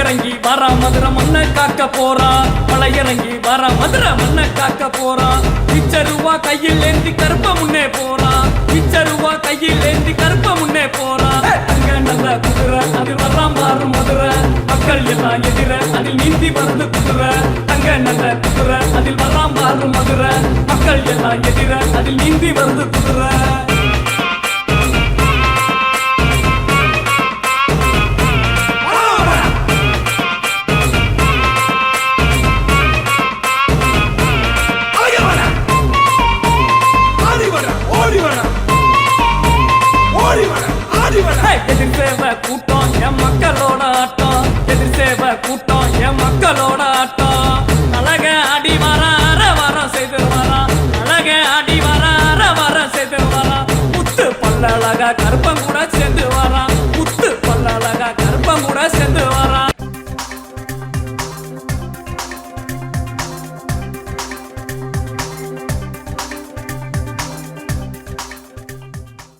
இறங்கி வர மதுரை மண்ணை காக்க போறா. இறங்கி வர மதுரை மண்ணை காக்க போறா. பிச்சருவா கையில் ஏந்தி கருப்ப முன்னே போறா. பிச்சருவா கையில் ஏந்தி கருப்ப முன்னே போறா. அங்க நல்ல குதிரை அது வர்றாம் பாரு மதுரை. மக்கள் எல்லாம் எதிர அதில் நீந்தி வந்து குதிரை. தங்க நல்ல குதிரை அதில் வர்றாம் பாரு மதுரை. மக்கள் எல்லாம் எதிர அதில் நீந்தி வந்து குதிரை. எதிர் சேவை கூட்டம் என் மக்களோட ஆட்டம். எதிர் சேவை கூட்டம் என் மக்களோட ஆட்டம். அழக அடி வராற வர செய்து வரா. அழக அடி வராற வர செய்து வரா. முத்து பல்லழகா கருப்பம் கூட சேர்ந்து வரா. முத்து பல்லழகா கருப்பம் கூட சேர்ந்து வரா.